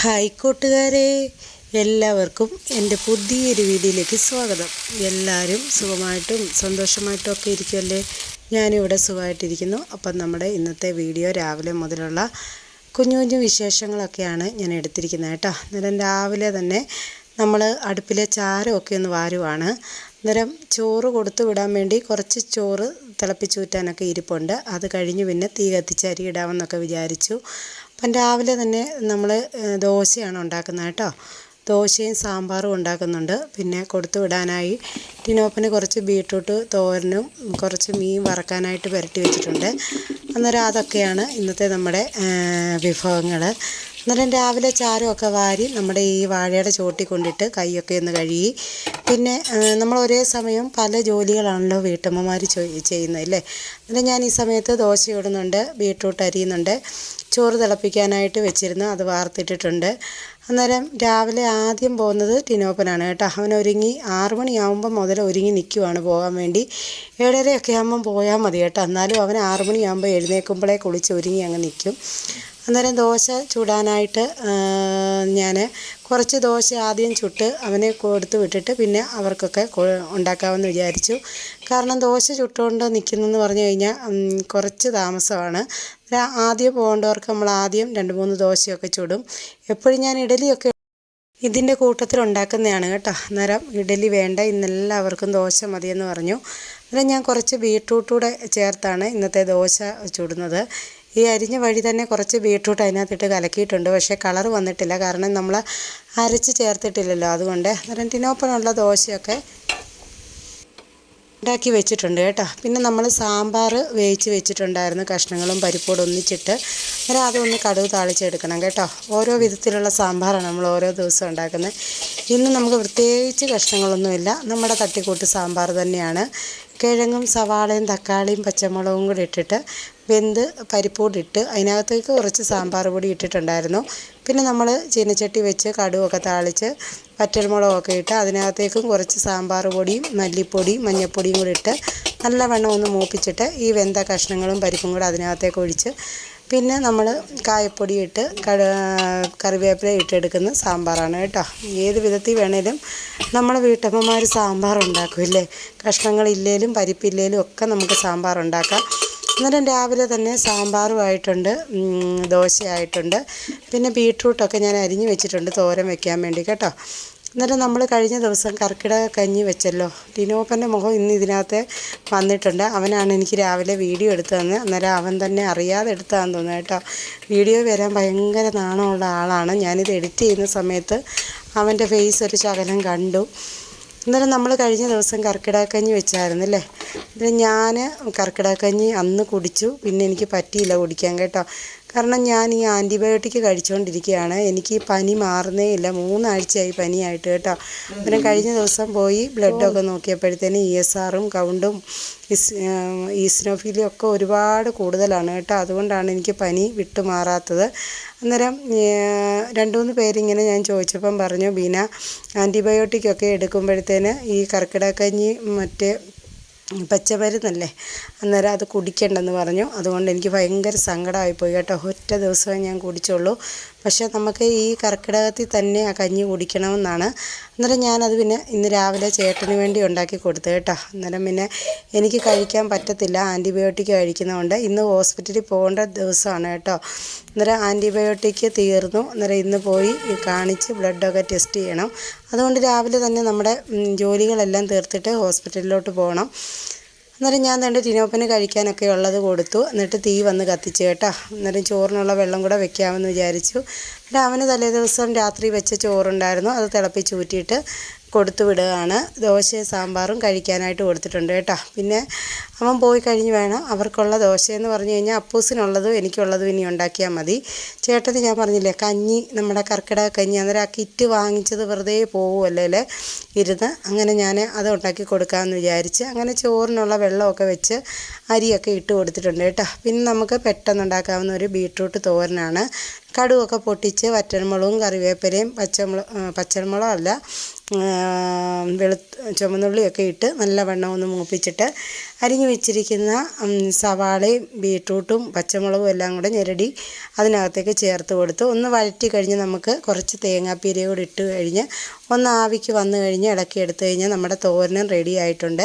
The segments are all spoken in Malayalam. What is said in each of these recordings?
ഹായ് കൂട്ടുകാരെ എല്ലാവർക്കും എന്റെ പുതിയൊരു വീഡിയോയിലേക്ക് സ്വാഗതം. എല്ലാവരും സുഖമായിട്ടും സന്തോഷമായിട്ടും ഒക്കെ ഇരിക്കുമല്ലേ ഞാനിവിടെ സുഖമായിട്ടിരിക്കുന്നു. അപ്പം നമ്മുടെ ഇന്നത്തെ വീഡിയോ രാവിലെ മുതലുള്ള കുഞ്ഞു കുഞ്ഞു വിശേഷങ്ങളൊക്കെയാണ് ഞാൻ എടുത്തിരിക്കുന്നത് കേട്ടോ. അന്നേരം രാവിലെ തന്നെ നമ്മൾ അടുപ്പിലെ ചാരമൊക്കെ ഒന്ന് വാരുവാണ്. അന്നേരം ചോറ് കൊടുത്തു വിടാൻ വേണ്ടി കുറച്ച് ചോറ് തിളപ്പിച്ചൂറ്റാനൊക്കെ ഇരിപ്പുണ്ട്. അത് കഴിഞ്ഞ് പിന്നെ തീ കത്തിച്ച് അരി ഇടാമെന്നൊക്കെ വിചാരിച്ചു. അപ്പം രാവിലെ തന്നെ നമ്മൾ ദോശയാണ് ഉണ്ടാക്കുന്നത് കേട്ടോ. ദോശയും സാമ്പാറും ഉണ്ടാക്കുന്നുണ്ട്. പിന്നെ കൊടുത്തു വിടാനായി ടിനോപ്പന് കുറച്ച് ബീട്രൂട്ട് തോരനും കുറച്ച് മീൻ വറക്കാനായിട്ട് പുരട്ടി വെച്ചിട്ടുണ്ട്. അന്നേരം അതൊക്കെയാണ് ഇന്നത്തെ നമ്മുടെ വിഭവങ്ങൾ അന്നേരം രാവിലെ ചാരമൊക്കെ വാരി നമ്മുടെ ഈ വാഴയുടെ ചോട്ടി കൊണ്ടിട്ട് കൈയൊക്കെ ഒന്ന് കഴുകി. പിന്നെ നമ്മൾ ഒരേ സമയം പല ജോലികളാണല്ലോ വീട്ടമ്മമാർ ചെയ്യുന്നത് അല്ലേ? അന്നേരം ഞാൻ ഈ സമയത്ത് ദോശ ഇടുന്നുണ്ട് ബീട്രൂട്ട് അരിയുന്നുണ്ട്. ചോറ് തിളപ്പിക്കാനായിട്ട് വെച്ചിരുന്നു. അത് വാർത്തിട്ടിട്ടുണ്ട്. അന്നേരം രാവിലെ ആദ്യം പോകുന്നത് ടിനോപ്പനാണ് കേട്ടോ. അവൻ ഒരുങ്ങി ആറു മണിയാകുമ്പോൾ മുതൽ ഒരുങ്ങി നിൽക്കുവാണ് പോകാൻ വേണ്ടി. ഏഴരയൊക്കെ ആകുമ്പം പോയാൽ മതി കേട്ടോ. എന്നാലും അവൻ ആറു മണിയാകുമ്പോൾ എഴുന്നേൽക്കുമ്പോഴേ കുളിച്ച് ഒരുങ്ങി അങ്ങ് നിൽക്കും അന്നേരം ദോശ ചൂടാനായിട്ട് ഞാൻ കുറച്ച് ദോശ ആദ്യം ചുട്ട് അവനെ കൊടുത്ത് വിട്ടിട്ട് പിന്നെ അവർക്കൊക്കെ ഉണ്ടാക്കാമെന്ന് വിചാരിച്ചു. കാരണം ദോശ ചുട്ടുകൊണ്ട് നിൽക്കുന്നെന്ന് പറഞ്ഞു കഴിഞ്ഞാൽ കുറച്ച് താമസമാണ്. ആദ്യം പോകേണ്ടവർക്ക് നമ്മൾ ആദ്യം രണ്ട് മൂന്ന് ദോശയൊക്കെ ചുടും. എപ്പോഴും ഞാൻ ഇഡലിയൊക്കെ ഇതിന്റെ കൂട്ടത്തിൽ ഉണ്ടാക്കുന്നതാണ് കേട്ടോ. അന്നേരം ഇഡലി വേണ്ട ഇന്നെല്ലാവർക്കും ദോശ മതിയെന്ന് പറഞ്ഞു. അന്നേരം ഞാൻ കുറച്ച് ബീട്രൂട്ടൂടെ ചേർത്താണ് ഇന്നത്തെ ദോശ ചുടുന്നത്. ഈ അരിഞ്ഞ വഴി തന്നെ കുറച്ച് ബീട്രൂട്ട് അതിനകത്തിട്ട് കലക്കിയിട്ടുണ്ട്. പക്ഷേ കളർ വന്നിട്ടില്ല. കാരണം നമ്മൾ അരച്ച് ചേർത്തിട്ടില്ലല്ലോ അതുകൊണ്ട്. അന്നേരം ടിനോപ്പനുള്ള ദോശയൊക്കെ ഉണ്ടാക്കി വെച്ചിട്ടുണ്ട് കേട്ടോ. പിന്നെ നമ്മൾ സാമ്പാർ വേവിച്ച് വെച്ചിട്ടുണ്ടായിരുന്നു കഷ്ണങ്ങളും പരിപ്പോടും ഒന്നിച്ചിട്ട് അന്നേരം അതൊന്ന് കടുവ് താളിച്ചെടുക്കണം കേട്ടോ. ഓരോ വിധത്തിലുള്ള സാമ്പാറാണ് നമ്മൾ ഓരോ ദിവസം ഉണ്ടാക്കുന്നത്. ഇന്ന് നമുക്ക് പ്രത്യേകിച്ച് കഷ്ണങ്ങളൊന്നുമില്ല. നമ്മുടെ തട്ടിക്കൂട്ട് സാമ്പാർ തന്നെയാണ്. കിഴങ്ങും സവാളയും തക്കാളിയും പച്ചമുളകും കൂടി ഇട്ടിട്ട് വെന്ത് പരിപ്പൂടിട്ട് അതിനകത്തേക്ക് കുറച്ച് സാമ്പാർ പൊടി ഇട്ടിട്ടുണ്ടായിരുന്നു. പിന്നെ നമ്മൾ ചീനച്ചട്ടി വെച്ച് കടുവൊക്കെ താളിച്ച് വറ്റൽമുളകൊക്കെ ഇട്ട് അതിനകത്തേക്കും കുറച്ച് സാമ്പാർ പൊടിയും മല്ലിപ്പൊടിയും മഞ്ഞൾപ്പൊടിയും കൂടി ഇട്ട് നല്ല നല്ലവണ്ണം ഒന്ന് മൂപ്പിച്ചിട്ട് ഈ വെന്ത കഷ്ണങ്ങളും പരിപ്പും കൂടെ അതിനകത്തേക്ക് ഒഴിച്ച് പിന്നെ നമ്മൾ കായപ്പൊടി ഇട്ട് കറിവേപ്പില ഇട്ടെടുക്കുന്ന സാമ്പാറാണ് കേട്ടോ. ഏത് വിധത്തിൽ വേണേലും നമ്മൾ വീട്ടമ്മമാർ സാമ്പാർ ഉണ്ടാക്കും ഇല്ലേ? കഷ്ണങ്ങളില്ലേലും പരിപ്പില്ലേലും ഒക്കെ നമുക്ക് സാമ്പാർ ഉണ്ടാക്കാം. അന്നേരം രാവിലെ തന്നെ സാമ്പാറുമായിട്ടുണ്ട് ദോശയായിട്ടുണ്ട്. പിന്നെ ബീട്രൂട്ടൊക്കെ ഞാൻ അരിഞ്ഞു വെച്ചിട്ടുണ്ട് തോരൻ വെക്കാൻ വേണ്ടി കേട്ടോ. എന്നിട്ട് നമ്മൾ കഴിഞ്ഞ ദിവസം കർക്കിടക കഞ്ഞി വെച്ചല്ലോ. ടിനോപ്പന്റെ മുഖം ഇന്ന് ഇതിനകത്ത് വന്നിട്ടുണ്ട്. അവനാണ് എനിക്ക് രാവിലെ വീഡിയോ എടുത്തു തന്നത്. അന്നേരം അവൻ തന്നെ അറിയാതെ എടുത്താന്ന് തോന്നുന്നു കേട്ടോ. വീഡിയോ വരാൻ ഭയങ്കര നാണമുള്ള ആളാണ്. ഞാനിത് എഡിറ്റ് ചെയ്യുന്ന സമയത്ത് അവന്റെ ഫേസ് ഒരു ശകലം കണ്ടു. അന്നേരം നമ്മൾ കഴിഞ്ഞ ദിവസം കർക്കിടാക്കഞ്ഞി വെച്ചായിരുന്നു അല്ലേ അന്നേരം ഞാൻ കർക്കിടാക്കഞ്ഞി അന്ന് കുടിച്ചു. പിന്നെ എനിക്ക് പറ്റിയില്ല കുടിക്കാൻ കേട്ടോ. കാരണം ഞാൻ ഈ ആന്റിബയോട്ടിക് കഴിച്ചുകൊണ്ടിരിക്കുകയാണ് എനിക്ക് പനി മാറുന്നേ ഇല്ല. മൂന്നാഴ്ചയായി പനിയായിട്ട് കേട്ടോ. പിന്നെ കഴിഞ്ഞ ദിവസം പോയി ബ്ലഡൊക്കെ നോക്കിയപ്പോഴത്തേന് ഇ എസ് ആറും കൗണ്ടും ഇസ് ഒക്കെ ഒരുപാട് കൂടുതലാണ് കേട്ടോ. അതുകൊണ്ടാണ് എനിക്ക് പനി വിട്ടുമാറാത്തത് അന്നേരം രണ്ട് മൂന്ന് പേരിങ്ങനെ ഞാൻ ചോദിച്ചപ്പം പറഞ്ഞു ബീന ആന്റിബയോട്ടിക്കൊക്കെ എടുക്കുമ്പോഴത്തേന് ഈ കർക്കിടക്കഞ്ഞി മറ്റേ പച്ചമരുന്നല്ലേ? അന്നേരം അത് കുടിക്കേണ്ടെന്ന് പറഞ്ഞു. അതുകൊണ്ട് എനിക്ക് ഭയങ്കര സങ്കടമായിപ്പോയി കേട്ടോ. ഒറ്റ ദിവസമേ ഞാൻ കുടിച്ചുള്ളൂ. പക്ഷേ നമുക്ക് ഈ കർക്കിടകത്തിൽ തന്നെ ആ കഞ്ഞി കുടിക്കണമെന്നാണ്. അന്നേരം ഞാനത് പിന്നെ ഇന്ന് രാവിലെ ചേട്ടന് വേണ്ടി ഉണ്ടാക്കി കൊടുത്തു കേട്ടോ. അന്നേരം പിന്നെ എനിക്ക് കഴിക്കാൻ പറ്റത്തില്ല. ആന്റിബയോട്ടിക് കഴിക്കുന്നതുകൊണ്ട് ഇന്ന് ഹോസ്പിറ്റലിൽ പോകേണ്ട ദിവസമാണ് കേട്ടോ. അന്നേരം ആന്റിബയോട്ടിക് തീർന്നു. അന്നേരം ഇന്ന് പോയി കാണിച്ച് ബ്ലഡൊക്കെ ടെസ്റ്റ് ചെയ്യണം. അതുകൊണ്ട് രാവിലെ തന്നെ നമ്മുടെ ജോലികളെല്ലാം തീർത്തിട്ട് ഹോസ്പിറ്റലിലോട്ട് പോകണം. അന്നേരം ഞാൻ തന്നെ ടിനോപ്പന് കഴിക്കാനൊക്കെ ഉള്ളത് കൊടുത്തു. എന്നിട്ട് തീ വന്ന് കത്തിച്ചു കേട്ടോ. അന്നേരം ചോറിനുള്ള വെള്ളം കൂടെ വെക്കാമെന്ന് വിചാരിച്ചു. എന്നിട്ട് അവന് തലേ ദിവസം രാത്രി വെച്ച ചോറുണ്ടായിരുന്നു. അത് തിളപ്പിച്ച് ഊറ്റിയിട്ട് കൊടുത്തു വിടുകയാണ്. ദോശയും സാമ്പാറും കഴിക്കാനായിട്ട് കൊടുത്തിട്ടുണ്ട് കേട്ടോ. പിന്നെ അവൻ പോയി കഴിഞ്ഞ് വേണം അവർക്കുള്ള ദോശയെന്ന് പറഞ്ഞു കഴിഞ്ഞാൽ അപ്പൂസിനുള്ളതും എനിക്കുള്ളതും ഇനി ഉണ്ടാക്കിയാൽ മതി. ചേട്ടന് ഞാൻ പറഞ്ഞില്ലേ കഞ്ഞി നമ്മുടെ കർക്കിടക കഞ്ഞി അന്നേരം ആ കിറ്റ് വാങ്ങിച്ചത് വെറുതെ പോകുമല്ലേ ഇരുന്ന് അങ്ങനെ ഞാൻ അത് ഉണ്ടാക്കി കൊടുക്കാമെന്ന് വിചാരിച്ച് അങ്ങനെ ചോറിനുള്ള വെള്ളമൊക്കെ വെച്ച് അരിയൊക്കെ ഇട്ട് കൊടുത്തിട്ടുണ്ട് കേട്ടോ. പിന്നെ നമുക്ക് പെട്ടെന്ന് ഉണ്ടാക്കാവുന്ന ഒരു ബീട്രൂട്ട് തോരനാണ്. കടുവൊക്കെ പൊട്ടിച്ച് വറ്റൽമുളകും കറിവേപ്പിലയും പച്ചമുളക് അല്ല വെളു ചുമന്നുള്ളിയൊക്കെ ഇട്ട് നല്ലവണ്ണം ഒന്ന് മൂപ്പിച്ചിട്ട് അരിഞ്ഞു വെച്ചിരിക്കുന്ന സവാളയും ബീട്രൂട്ടും പച്ചമുളകും എല്ലാം കൂടെ ഞെരടി അതിനകത്തേക്ക് ചേർത്ത് കൊടുത്ത് ഒന്ന് വഴറ്റി കഴിഞ്ഞ് നമുക്ക് കുറച്ച് തേങ്ങാപ്പീരയും കൂടി ഇട്ട് കഴിഞ്ഞ് ഒന്ന് ആവിക്ക് വന്നു കഴിഞ്ഞ് ഇളക്കി എടുത്തു കഴിഞ്ഞാൽ നമ്മുടെ തോരനും റെഡി ആയിട്ടുണ്ട്.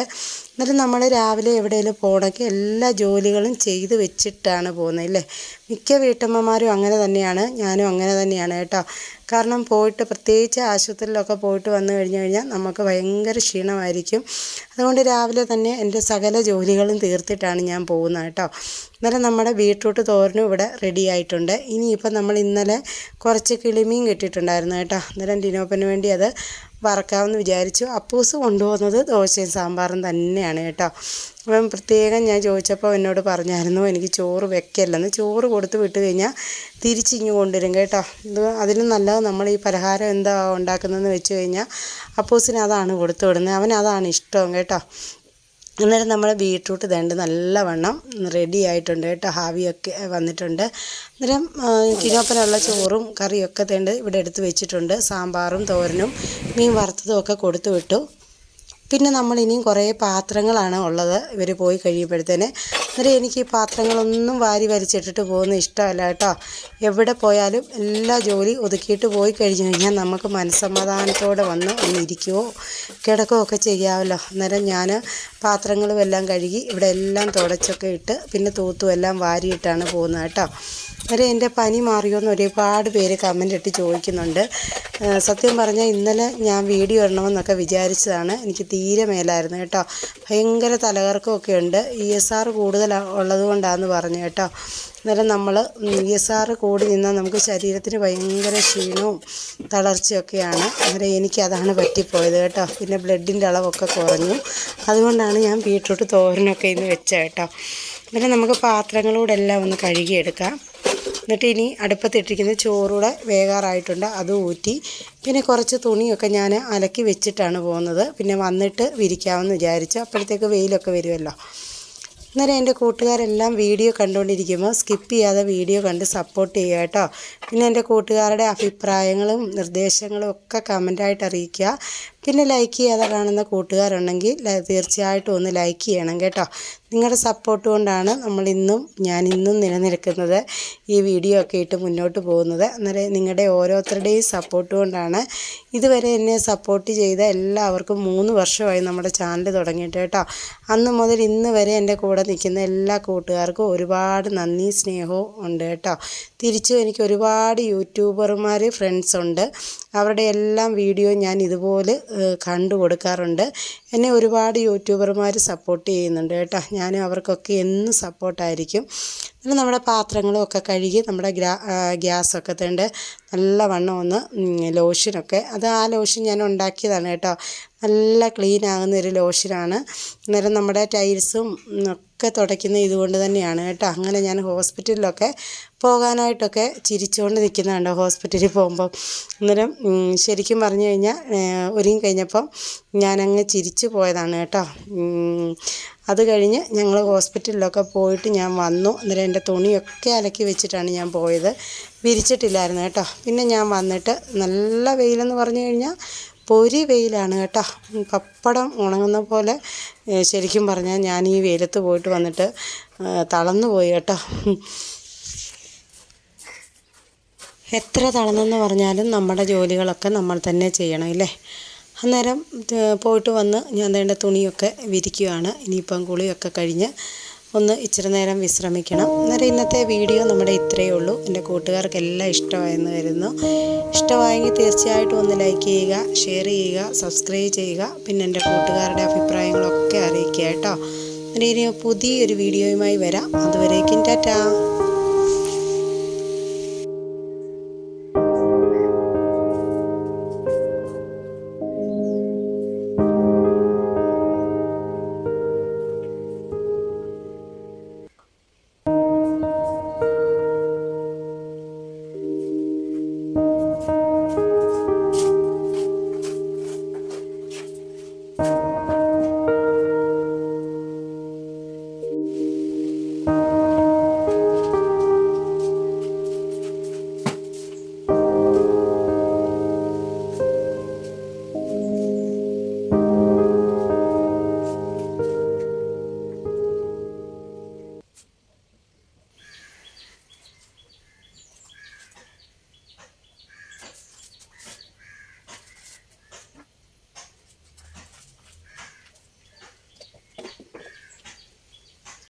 എന്നിട്ട് നമ്മൾ രാവിലെ എവിടെയെങ്കിലും പോകണമെങ്കിൽ എല്ലാ ജോലികളും ചെയ്ത് വെച്ചിട്ടാണ് പോകുന്നത് ഇല്ലേ മിക്ക വീട്ടമ്മമാരും അങ്ങനെ തന്നെയാണ് ഞാനും അങ്ങനെ തന്നെയാണ് കേട്ടോ. കാരണം പോയിട്ട് പ്രത്യേകിച്ച് ആശുപത്രിയിലൊക്കെ പോയിട്ട് വന്നു കഴിഞ്ഞു കഴിഞ്ഞാൽ നമുക്ക് ഭയങ്കര ക്ഷീണമായിരിക്കും. അതുകൊണ്ട് രാവിലെ തന്നെ എന്റെ സകല ജോലികളും തീർത്തിട്ടാണ് ഞാൻ പോകുന്നത് കേട്ടോ. ഇന്നലെ നമ്മുടെ ബീട്രൂട്ട് തോരനും ഇവിടെ റെഡി ആയിട്ടുണ്ട്. ഇനിയിപ്പം നമ്മൾ ഇന്നലെ കുറച്ച് കിളിമീൻ കിട്ടിയിട്ടുണ്ടായിരുന്നു കേട്ടോ. അന്നേരം ഡിനോപ്പിന് വേണ്ടി അത് വറക്കാമെന്ന് വിചാരിച്ചു. അപ്പൂസ് കൊണ്ടുപോകുന്നത് ദോശയും സാമ്പാറും തന്നെയാണ് കേട്ടോ. അപ്പം പ്രത്യേകം ഞാൻ ചോദിച്ചപ്പോൾ എന്നോട് പറഞ്ഞായിരുന്നു എനിക്ക് ചോറ് വെക്കല്ലെന്ന്. ചോറ് കൊടുത്ത് വിട്ട് കഴിഞ്ഞാൽ തിരിച്ചിങ്ങ് കൊണ്ടുവരും കേട്ടോ. ഇത് അതിലും നല്ലത് നമ്മൾ ഈ പലഹാരം എന്താ ഉണ്ടാക്കുന്നതെന്ന് വെച്ച് കഴിഞ്ഞാൽ അപ്പൂസിന് അതാണ് കൊടുത്തു വിടുന്നത്. അവന് അതാണ് ഇഷ്ടം കേട്ടോ. അന്നേരം നമ്മൾ ബീട്രൂട്ട് തേണ്ട നല്ലവണ്ണം റെഡി ആയിട്ടുണ്ട് കേട്ടോ. ഹാവിയൊക്കെ വന്നിട്ടുണ്ട്. അന്നേരം കിനോപ്പനുള്ള ചോറും കറിയൊക്കെ തേണ്ട ഇവിടെ എടുത്ത് വെച്ചിട്ടുണ്ട്. സാമ്പാറും തോരനും മീൻ വറുത്തതും ഒക്കെ കൊടുത്തു വിട്ടു. പിന്നെ നമ്മൾ ഇനിയും കുറേ പാത്രങ്ങളാണ് ഉള്ളത് ഇവർ പോയി കഴിയുമ്പോഴത്തേന്. അന്നേരം എനിക്ക് ഈ പാത്രങ്ങളൊന്നും വാരി വലിച്ചിട്ടിട്ട് പോകുന്ന ഇഷ്ടമല്ല കേട്ടോ. എവിടെ പോയാലും എല്ലാ ജോലി ഒതുക്കിയിട്ട് പോയി കഴിഞ്ഞു കഴിഞ്ഞാൽ നമുക്ക് മനസ്സമാധാനത്തോടെ വന്ന് ഒന്ന് ഇരിക്കുകയോ കിടക്കുകയോ ഒക്കെ ചെയ്യാമല്ലോ. അന്നേരം ഞാൻ പാത്രങ്ങളും എല്ലാം കഴുകി ഇവിടെ എല്ലാം തുടച്ചൊക്കെ ഇട്ട് പിന്നെ തൂത്തും എല്ലാം വാരിയിട്ടാണ് പോകുന്നത് കേട്ടോ. അന്നേരം എന്റെ പനി മാറിയോന്ന് ഒരുപാട് പേര് കമന്റ് ഇട്ട് ചോദിക്കുന്നുണ്ട്. സത്യം പറഞ്ഞാൽ ഇന്നലെ ഞാൻ വീഡിയോ ഇടണമെന്നൊക്കെ വിചാരിച്ചതാണ്. എനിക്ക് തീരെ മേലായിരുന്നു കേട്ടോ. ഭയങ്കര തലകർക്കമൊക്കെ ഉണ്ട്. ഇ എസ് ആർ കൂടുതൽ ഉള്ളത് കൊണ്ടാണെന്ന് പറഞ്ഞു കേട്ടോ. അന്നേരം നമ്മൾ ഇ എസ് ആർ കൂടി നിന്നാൽ നമുക്ക് ശരീരത്തിന് ഭയങ്കര ക്ഷീണവും തളർച്ചയൊക്കെയാണ്. അന്നേരം എനിക്കതാണ് പറ്റിപ്പോയത് കേട്ടോ. പിന്നെ ബ്ലഡിന്റെ അളവൊക്കെ കുറഞ്ഞു. അതുകൊണ്ടാണ് ഞാൻ ബീട്രൂട്ട് തോരനൊക്കെ ഇന്ന് വെച്ചത് കേട്ടോ. പിന്നെ നമുക്ക് പാത്രങ്ങളൂടെ എല്ലാം ഒന്ന് കഴുകിയെടുക്കാം. എന്നിട്ട് ഇനി അടുപ്പത്തിട്ടിരിക്കുന്ന ചോറൂടെ വേകാറായിട്ടുണ്ട്. അത് ഊറ്റി. പിന്നെ കുറച്ച് തുണിയൊക്കെ ഞാൻ അലക്കി വെച്ചിട്ടാണ് പോകുന്നത്. പിന്നെ വന്നിട്ട് വിരിക്കാമെന്ന് വിചാരിച്ചു. അപ്പോഴത്തേക്ക് വെയിലൊക്കെ വരുമല്ലോ. അന്നേരം എന്റെ കൂട്ടുകാരെല്ലാം വീഡിയോ കണ്ടുകൊണ്ടിരിക്കുമ്പോൾ സ്കിപ്പ് ചെയ്യാതെ വീഡിയോ കണ്ട് സപ്പോർട്ട് ചെയ്യുക കേട്ടോ. പിന്നെ എന്റെ കൂട്ടുകാരുടെ അഭിപ്രായങ്ങളും നിർദ്ദേശങ്ങളും ഒക്കെ കമന്റായിട്ട് അറിയിക്കുക. പിന്നെ ലൈക്ക് ചെയ്യാതെ കാണുന്ന കൂട്ടുകാരുണ്ടെങ്കിൽ തീർച്ചയായിട്ടും ഒന്ന് ലൈക്ക് ചെയ്യണം കേട്ടോ. നിങ്ങളുടെ സപ്പോർട്ട് കൊണ്ടാണ് നമ്മൾ ഇന്നും ഞാൻ ഇന്നും നിലനിൽക്കുന്നത് ഈ വീഡിയോ ഒക്കെ ഇട്ട് മുന്നോട്ട് പോകുന്നത്. അന്നേരം നിങ്ങളുടെ ഓരോരുത്തരുടെയും സപ്പോർട്ട് കൊണ്ടാണ് ഇതുവരെ എന്നെ സപ്പോർട്ട് ചെയ്ത എല്ലാവർക്കും മൂന്ന് വർഷമായി നമ്മുടെ ചാനൽ തുടങ്ങിയിട്ട് കേട്ടോ. അന്ന് മുതൽ ഇന്ന് വരെ എന്റെ കൂടെ നിൽക്കുന്ന എല്ലാ കൂട്ടുകാർക്കും ഒരുപാട് നന്ദി സ്നേഹവും ഉണ്ട് കേട്ടോ. തിരിച്ചും എനിക്ക് ഒരുപാട് യൂട്യൂബർമാർ ഫ്രണ്ട്സ് ഉണ്ട്. അവരുടെ എല്ലാം വീഡിയോ ഞാൻ ഇതുപോലെ കണ്ടു കൊടുക്കാറുണ്ട്. എന്നെ ഒരുപാട് യൂട്യൂബർമാർ സപ്പോർട്ട് ചെയ്യുന്നുണ്ട് കേട്ടോ. ഞാനും അവർക്കൊക്കെ എന്നും സപ്പോർട്ടായിരിക്കും പിന്നെ നമ്മുടെ പാത്രങ്ങളും ഒക്കെ കഴുകി നമ്മുടെ ഗ്രാ ഗ്യാസൊക്കെ തേണ്ട നല്ലവണ്ണം ഒന്ന് ലോഷനൊക്കെ. അത് ആ ലോഷൻ ഞാൻ ഉണ്ടാക്കിയതാണ് കേട്ടോ. നല്ല ക്ലീൻ ആകുന്ന ഒരു ലോഷനാണ്. അന്നേരം നമ്മുടെ ടൈൽസും ഒക്കെ തുടയ്ക്കുന്ന ഇതുകൊണ്ട് തന്നെയാണ് കേട്ടോ. അങ്ങനെ ഞാൻ ഹോസ്പിറ്റലിലൊക്കെ പോകാനായിട്ടൊക്കെ ചിരിച്ചുകൊണ്ട് നിൽക്കുന്നുണ്ട് ഹോസ്പിറ്റലിൽ പോകുമ്പോൾ അന്നേരം ശരിക്കും പറഞ്ഞു കഴിഞ്ഞാൽ ഒരുങ്ങി കഴിഞ്ഞപ്പം ഞാനങ്ങ് ചിരിച്ചു പോയതാണ് കേട്ടോ. അത് കഴിഞ്ഞ് ഞങ്ങൾ ഹോസ്പിറ്റലിലൊക്കെ പോയിട്ട് ഞാൻ വന്നു. അന്നേരം എന്റെ തുണിയൊക്കെ അലക്കി വെച്ചിട്ടാണ് ഞാൻ പോയത്. വിരിച്ചിട്ടില്ലായിരുന്നു കേട്ടോ. പിന്നെ ഞാൻ വന്നിട്ട് നല്ല വെയിലെന്ന് പറഞ്ഞു കഴിഞ്ഞാൽ പൊരി വെയിലാണ് കേട്ടോ. പപ്പടം ഉണങ്ങുന്ന പോലെ ശരിക്കും പറഞ്ഞാൽ ഞാൻ ഈ വെയിലത്ത് പോയിട്ട് വന്നിട്ട് തളർന്നു പോയി കേട്ടോ. എത്ര തളർന്നെന്ന് പറഞ്ഞാലും നമ്മുടെ ജോലികളൊക്കെ നമ്മൾ തന്നെ ചെയ്യണം ഇല്ലേ? അന്നേരം പോയിട്ട് വന്ന് ഞാൻ വേണ്ട തുണിയൊക്കെ വിരിക്കുകയാണ് ഇനിയിപ്പം കുളിയൊക്കെ കഴിഞ്ഞ് ഒന്ന് ഇച്ചിരി നേരം വിശ്രമിക്കണം. അന്നേരം ഇന്നത്തെ വീഡിയോ നമ്മുടെ ഇത്രയേ ഉള്ളൂ. എന്റെ കൂട്ടുകാർക്കെല്ലാം ഇഷ്ടമായെന്ന് കരുതുന്നു. ഇഷ്ടമായെങ്കിൽ തീർച്ചയായിട്ടും ഒന്ന് ലൈക്ക് ചെയ്യുക ഷെയർ ചെയ്യുക സബ്സ്ക്രൈബ് ചെയ്യുക. പിന്നെ എന്റെ കൂട്ടുകാരുടെ അഭിപ്രായങ്ങളൊക്കെ അറിയിക്കുക കേട്ടോ. അന്നേരം ഇനി പുതിയൊരു വീഡിയോയുമായി വരാം. അതുവരേക്കും ടാറ്റാ.